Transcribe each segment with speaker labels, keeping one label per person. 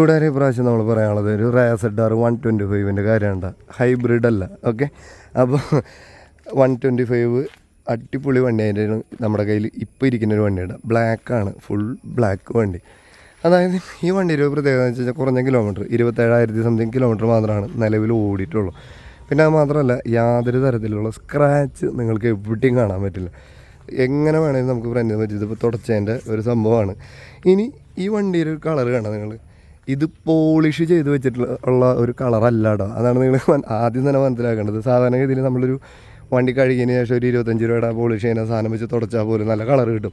Speaker 1: ഇവിടെ ഒരു പ്രാവശ്യം നമ്മൾ പറയാനുള്ളത് ഒരു Ray Z R one twenty ഫൈവിന്റെ കാര്യമാണ് ഹൈബ്രിഡ് അല്ല ഓക്കെ അപ്പോൾ വൺ ട്വന്റി ഫൈവ് അടിപൊളി വണ്ടി അതിന്റെ നമ്മുടെ കയ്യിൽ ഇപ്പോൾ ഇരിക്കുന്ന ഒരു വണ്ടിയുണ്ട് ബ്ലാക്കാണ് ഫുൾ ബ്ലാക്ക് വണ്ടി. അതായത് ഈ വണ്ടിയുടെ ഒരു പ്രത്യേകത എന്ന് വെച്ച് കഴിഞ്ഞാൽ കുറഞ്ഞ കിലോമീറ്റർ ഇരുപത്തേഴായിരത്തി സംതിങ് കിലോമീറ്റർ മാത്രമാണ് നിലവിൽ ഓടിയിട്ടുള്ളൂ. പിന്നെ അത് മാത്രമല്ല യാതൊരു തരത്തിലുള്ള സ്ക്രാച്ച് നിങ്ങൾക്ക് എവിടെയും കാണാൻ പറ്റില്ല. എങ്ങനെ വേണമെങ്കിലും നമുക്ക് ഫ്രണ്ട് പറ്റിയത് ഇതിപ്പോൾ തുടച്ചതിന്റെ ഒരു സംഭവമാണ്. ഇനി ഈ വണ്ടിയുടെ ഒരു കളർ കാണാം നിങ്ങൾ? ഇത് പോളിഷ് ചെയ്ത് വെച്ചിട്ടുള്ള ഒരു കളറല്ല കേട്ടോ അതാണ് നിങ്ങൾ ആദ്യം തന്നെ മനസ്സിലാക്കേണ്ടത്. സാധാരണ സാധാരണഗതിയിൽ നമ്മളൊരു വണ്ടി കഴുകിയതിന് ശേഷം ഒരു ഇരുപത്തഞ്ച് രൂപയുടെ പോളിഷ് ചെയ്യുന്ന സാധനം വെച്ച് തുടച്ചാൽ പോലും നല്ല കളർ കിട്ടും.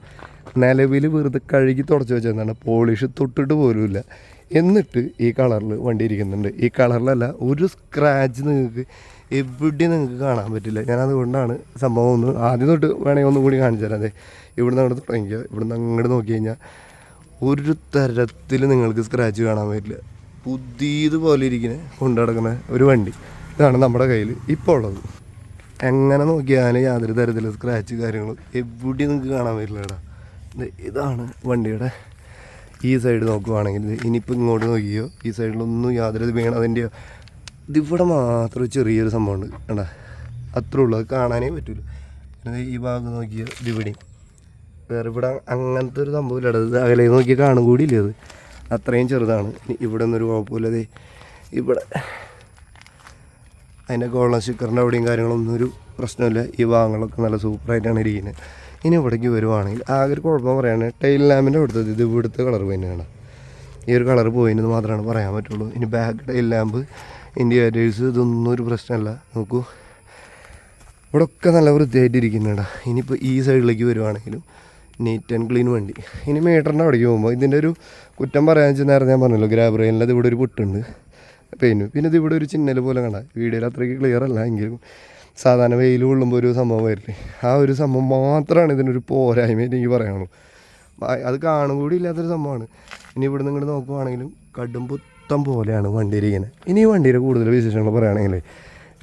Speaker 1: നിലവിൽ വെറുതെ കഴുകി തുടച്ച് വെച്ചതാണ്. പോളിഷ് തൊട്ടിട്ട് പോലുമില്ല എന്നിട്ട് ഈ കളറിൽ വണ്ടി ഇരിക്കുന്നുണ്ട്. ഈ കളറിലല്ല ഒരു സ്ക്രാച്ച് നിങ്ങൾക്ക് എവിടെയും നിങ്ങൾക്ക് കാണാൻ പറ്റില്ല. ഞാൻ അതുകൊണ്ടാണ് സംഭവം ഒന്ന് ആദ്യം തൊട്ട് വേണമെങ്കിൽ ഒന്നും കൂടി കാണിച്ചു തരാം അതെ ഇവിടുന്ന് അങ്ങോട്ട് തുടങ്ങിക്കുക ഇവിടുന്ന് അങ്ങോട്ട് നോക്കി കഴിഞ്ഞാൽ ഒരു തരത്തിൽ നിങ്ങൾക്ക് സ്ക്രാച്ച് കാണാൻ പറ്റില്ല. പുതിയതുപോലെ ഇരിക്കുന്ന കൊണ്ടു നടക്കുന്ന ഒരു വണ്ടി. ഇതാണ് നമ്മുടെ കയ്യിൽ ഇപ്പോൾ ഉള്ളത്. എങ്ങനെ നോക്കിയാലും യാതൊരു തരത്തിലുള്ള സ്ക്രാച്ച് കാര്യങ്ങളും എവിടെയും നിങ്ങൾക്ക് കാണാൻ പറ്റില്ല കേടാ ഇതാണ് വണ്ടിയുടെ ഈ സൈഡ് നോക്കുവാണെങ്കിൽ. ഇനിയിപ്പോൾ ഇങ്ങോട്ട് നോക്കിയോ? ഈ സൈഡിലൊന്നും യാതൊരു ഇത് വീണ അതിന്റെ ഇതിവിടെ മാത്രം ചെറിയൊരു സംഭവമുണ്ട് കേട്ടാ അത്രേ ഉള്ളൂ. അത് കാണാനേ പറ്റില്ല പിന്നെ ഈ ഭാഗം നോക്കിയോ? ഇതിവിടെയും വേറെ ഇവിടെ അങ്ങനത്തെ ഒരു സംഭവമില്ല ഇത് അകലെ നോക്കി കാണും കൂടിയില്ല അത്? അത്രയും ചെറുതാണ്. ഇവിടെ ഒന്നൊരു കുഴപ്പമില്ലതേ ഇവിടെ അതിന്റെ ഗോൾഡൻ സ്റ്റിക്കറിന്റെ അവിടെയും കാര്യങ്ങളൊന്നും ഒരു പ്രശ്നമില്ല. ഈ ഭാഗങ്ങളൊക്കെ നല്ല സൂപ്പറായിട്ടാണ് ഇരിക്കുന്നത്. ഇനി ഇവിടേക്ക് വരുവാണെങ്കിൽ ആകെ ഒരു കുഴപ്പം പറയുകയാണ് ടൈൽ ലാമ്പിന്റെ അവിടുത്തെ ഇത് ഇവിടുത്തെ കളർ തന്നെയാണ് ഈ ഒരു കളർ പോയിന്ന് മാത്രമാണ് പറയാൻ പറ്റുള്ളൂ. ഇനി ബാക്ക് ടൈൽ ലാമ്പ് ഇൻഡിക്കേറ്റേഴ്സ് ഇതൊന്നും ഒരു പ്രശ്നമല്ല. നോക്കൂ. ഇവിടെ ഒക്കെ നല്ല വൃത്തിയായിട്ട് ഇരിക്കുന്നുണ്ട് ഇനിയിപ്പോൾ ഈ സൈഡിലേക്ക് വരുവാണെങ്കിലും നീറ്റ് ആൻഡ് ക്ലീൻ വണ്ടി. ഇനി മീറ്ററിന്റെ അവിടേക്ക് പോകുമ്പോൾ ഇതിന്റെ ഒരു കുറ്റം പറയാന്ന് വെച്ചാൽ നേരത്തെ ഞാൻ പറഞ്ഞല്ലോ ഗ്രാബ് റെയിലിന്റെ ഇവിടെ ഒരു പൊട്ടുണ്ട്. പെയിനും പിന്നെ ഇത് ഇവിടെ ഒരു ചിഹ്നൽ പോലെ കണ്ടാൽ വീഡിയോയിൽ അത്രയ്ക്ക് ക്ലിയർ അല്ല എങ്കിലും സാധാരണ വെയിൽ കൊള്ളുമ്പോൾ ഒരു സംഭവം വരില്ലേ? ആ ഒരു സംഭവം മാത്രമാണ് ഇതിനൊരു പോരായ്മ എനിക്ക് പറയാനുള്ളൂ. അത് കാണും കൂടി ഇല്ലാത്തൊരു സംഭവമാണ്. ഇനി ഇവിടെ നിങ്ങൾ നോക്കുവാണെങ്കിലും കടും പുത്തം പോലെയാണ് വണ്ടി ഇരിക്കുന്നത്. ഇനി ഈ വണ്ടിയുടെ കൂടുതൽ വിശേഷങ്ങൾ പറയുകയാണെങ്കിൽ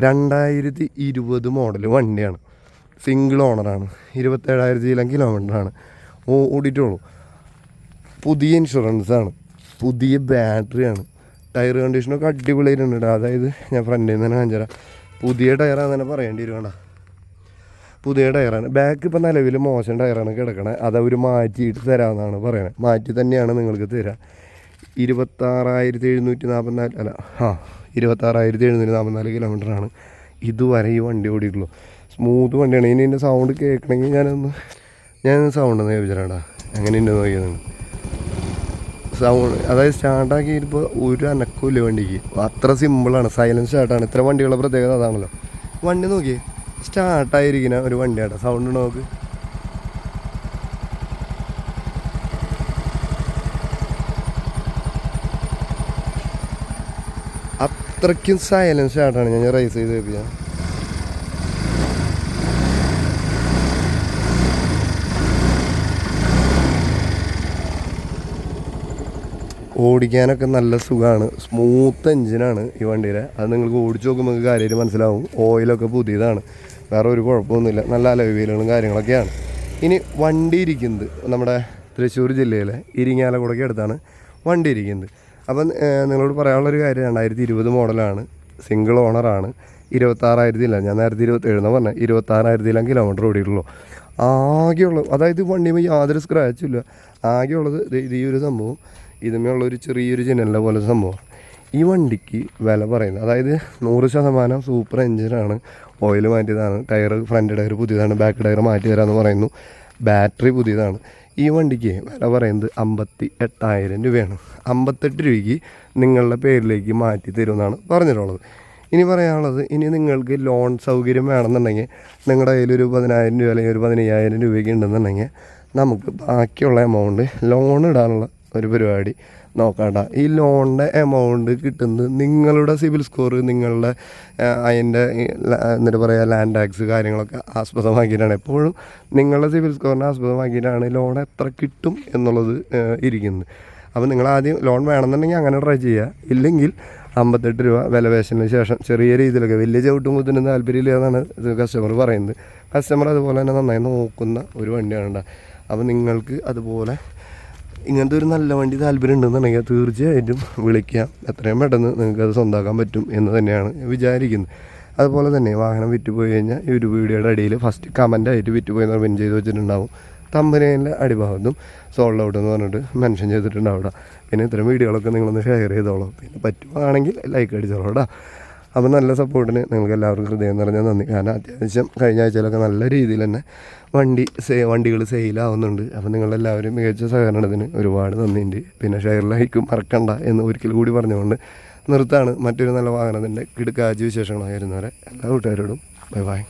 Speaker 1: രണ്ടായിരത്തി ഇരുപത് മോഡൽ വണ്ടിയാണ്. സിംഗിൾ ഓണറാണ് ഇരുപത്തേഴായിരത്തിയിലും കിലോമീറ്ററാണ് ഓടിയിട്ടുള്ളൂ. പുതിയ ഇൻഷുറൻസാണ് പുതിയ ബാറ്ററിയാണ് ടയർ കണ്ടീഷനൊക്കെ അടിപൊളിയായിട്ടുണ്ട് അതായത് ഞാൻ ഫ്രണ്ടിൽ നിന്ന് തന്നെ കാണിച്ചുതരാം പുതിയ ടയറാന്ന് തന്നെ പറയേണ്ടി വരും കേട്ടോ പുതിയ ടയറാണ് ബാക്ക് ഇപ്പം നിലവിൽ മോശം ടയറാണ് കിടക്കണത് അതവർ മാറ്റിയിട്ട് തരാമെന്നാണ് പറയുന്നത് മാറ്റി തന്നെയാണ് നിങ്ങൾക്ക് തരിക ഇരുപത്താറായിരത്തി എഴുന്നൂറ്റി നാൽപ്പത്തിനാല് അല്ല ആ ഇരുപത്താറായിരത്തി എഴുന്നൂറ്റി നാൽപ്പത്തിനാല് കിലോമീറ്ററാണ് ഇതുവരെ ഈ വണ്ടി ഓടിയിട്ടുള്ളൂ. സ്മൂത്ത് വണ്ടിയാണ്. ഇനി എന്റെ സൗണ്ട് കേൾക്കണമെങ്കിൽ ഞാനൊന്ന് ഞാൻ സൗണ്ട് ഒന്ന് ചോദിച്ചാടാ അങ്ങനെ ഉണ്ട് നോക്കിയത് സൗണ്ട് അതായത് സ്റ്റാർട്ടാക്കിയപ്പോൾ ഒരു അനക്കമില്ല വണ്ടിക്ക്. അത്ര സിമ്പിളാണ് സൈലൻസ് സ്റ്റാർട്ടാണ് ഇത്ര വണ്ടികളുടെ പ്രത്യേകത അതാണല്ലോ. വണ്ടി നോക്കി സ്റ്റാർട്ടായിരിക്കുന്ന ഒരു വണ്ടിയാണ് സൗണ്ട് നോക്ക്. അത്രയ്ക്കും സൈലൻസ് സ്റ്റാർട്ടാണ് ഞാൻ റൈസ് ചെയ്ത് കേൾപ്പിയാൽ ഓടിക്കാനൊക്കെ നല്ല സുഖമാണ് സ്മൂത്ത് എഞ്ചിനാണ് ഈ വണ്ടിയുടെ. അത് നിങ്ങൾക്ക് ഓടിച്ചു നോക്കുമ്പോൾ നിങ്ങൾക്ക് കാര്യമായിട്ട് മനസ്സിലാവും. ഓയിലൊക്കെ പുതിയതാണ്. വേറെ ഒരു കുഴപ്പമൊന്നുമില്ല. നല്ല അലവീലുകളും കാര്യങ്ങളൊക്കെയാണ്. ഇനി വണ്ടി ഇരിക്കുന്നത്. നമ്മുടെ തൃശ്ശൂർ ജില്ലയിലെ ഇരിങ്ങാലക്കുടയ്ക്ക് അടുത്താണ് വണ്ടി ഇരിക്കുന്നത്. അപ്പം നിങ്ങളോട് പറയാനുള്ളൊരു കാര്യം രണ്ടായിരത്തി ഇരുപത് മോഡലാണ്. സിംഗിൾ ഓണറാണ് ഇരുപത്താറായിരത്തി ഇല്ല ഞാൻ നേരത്തെ ഇരുപത്തേഴെന്ന് പറഞ്ഞത് ഇരുപത്താറായിരത്തിയിലാണ് കിലോമീറ്റർ ഓടിയിട്ടുള്ളൂ. ആകെയുള്ളൂ. അതായത് വണ്ടിയുമ്പോൾ യാതൊരു സ്ക്രാച്ചും ഇല്ല. ആകെയുള്ളത് ഈ ഒരു സംഭവം. ഇതുമേയുള്ള ഒരു ചെറിയൊരു ജനലിനെ പോലെ സംഭവം. ഈ വണ്ടിക്ക് വില പറയുന്നത് അതായത് നൂറ് ശതമാനം സൂപ്പർ എഞ്ചിനാണ് ഓയിൽ മാറ്റിയതാണ് ടയർ ഫ്രണ്ട് ടയർ പുതിയതാണ് ബാക്ക് ടയർ മാറ്റി തരാമെന്ന് പറയുന്നു. ബാറ്ററി പുതിയതാണ്. ഈ വണ്ടിക്ക് വില പറയുന്നത് അമ്പത്തി എട്ടായിരം രൂപയാണ്. അമ്പത്തെട്ട് രൂപയ്ക്ക് നിങ്ങളുടെ പേരിലേക്ക് മാറ്റി തരുമെന്നാണ് പറഞ്ഞിട്ടുള്ളത്. ഇനി പറയാനുള്ളത് ഇനി നിങ്ങൾക്ക് ലോൺ സൗകര്യം വേണമെന്നുണ്ടെങ്കിൽ നിങ്ങളുടെ കയ്യിൽ ഒരു പതിനായിരം രൂപ അല്ലെങ്കിൽ ഒരു പതിനയ്യായിരം രൂപയ്ക്ക് ഉണ്ടെന്നുണ്ടെങ്കിൽ നമുക്ക് ബാക്കിയുള്ള എമൗണ്ട് ലോൺ ഇടാനുള്ള ഒരു പരിപാടി. നോക്കണ്ട. ഈ ലോണിന്റെ എമൗണ്ട് കിട്ടുന്നത് നിങ്ങളുടെ സിവിൽ സ്കോർ നിങ്ങളുടെ അതിന്റെ എന്നിട്ട് പറയുക ലാൻഡ് ടാക്സ് കാര്യങ്ങളൊക്കെ ആസ്പദമാക്കിയിട്ടാണ്. എപ്പോഴും നിങ്ങളുടെ സിവിൽ സ്കോറിനെ ആസ്പദമാക്കിയിട്ടാണ് ലോൺ എത്ര കിട്ടും എന്നുള്ളത് ഇരിക്കുന്നത്. അപ്പോൾ നിങ്ങൾ ആദ്യം ലോൺ വേണമെന്നുണ്ടെങ്കിൽ അങ്ങനെ ട്രൈ ചെയ്യുക ഇല്ലെങ്കിൽ അമ്പത്തെട്ട് രൂപ വിലപേശലിന് ശേഷം ചെറിയ രീതിയിലൊക്കെ വലിയ ചവിട്ടും കുത്തിനും താല്പര്യമില്ല എന്നാണ് കസ്റ്റമർ പറയുന്നത്. കസ്റ്റമർ അതുപോലെ തന്നെ നന്നായി നോക്കുന്ന ഒരു വണ്ടിയാണ് അപ്പോൾ നിങ്ങൾക്ക് അതുപോലെ ഇങ്ങനത്തെ ഒരു നല്ല വണ്ടി താല്പര്യം ഉണ്ടെന്നുണ്ടെങ്കിൽ തീർച്ചയായിട്ടും വിളിക്കാം. എത്രയും പെട്ടെന്ന് നിങ്ങൾക്ക് അത് സ്വന്തമാക്കാൻ പറ്റും എന്ന് തന്നെയാണ് വിചാരിക്കുന്നത്. അതുപോലെ തന്നെ വാഹനം വിറ്റ് പോയി കഴിഞ്ഞാൽ ഈ ഒരു വീഡിയോയുടെ അടിയിൽ ഫസ്റ്റ് കമന്റായിട്ട് വിറ്റ് പോയി പിൻ ചെയ്ത് വെച്ചിട്ടുണ്ടാവും. തമ്പനേന്റെ അടിഭാഗത്തും സോൾഡ് ഔട്ട് എന്ന് പറഞ്ഞിട്ട് മെൻഷൻ ചെയ്തിട്ടുണ്ടാവും പിന്നെ ഇത്തരം വീഡിയോകളൊക്കെ നിങ്ങളൊന്ന് ഷെയർ ചെയ്തോളൂ. പിന്നെ പറ്റുവാണെങ്കിൽ ലൈക്ക് അടിച്ചോളൂ കേട്ടോ അപ്പോൾ നല്ല സപ്പോർട്ടിന് നിങ്ങൾക്ക് എല്ലാവർക്കും ഹൃദയം നിറഞ്ഞ നന്ദി. കാരണം അത്യാവശ്യം കഴിഞ്ഞ ആഴ്ചയിലൊക്കെ നല്ല രീതിയിൽ തന്നെ വണ്ടി സേ വണ്ടികൾ സെയിലാവുന്നുണ്ട് അപ്പം നിങ്ങളെല്ലാവരും മികച്ച സഹകരണത്തിന് ഒരുപാട് നന്ദിയുണ്ട്. പിന്നെ ഷെയർ ലൈക്കും മറക്കണ്ട എന്ന് ഒരിക്കൽ കൂടി പറഞ്ഞുകൊണ്ട് നിർത്താണ് മറ്റൊരു നല്ല വാഹനത്തിന്റെ കിടുക്കാജ് വിശേഷങ്ങളായിരുന്നവരെ എല്ലാ കൂട്ടുകാരോടും ബൈ ബൈ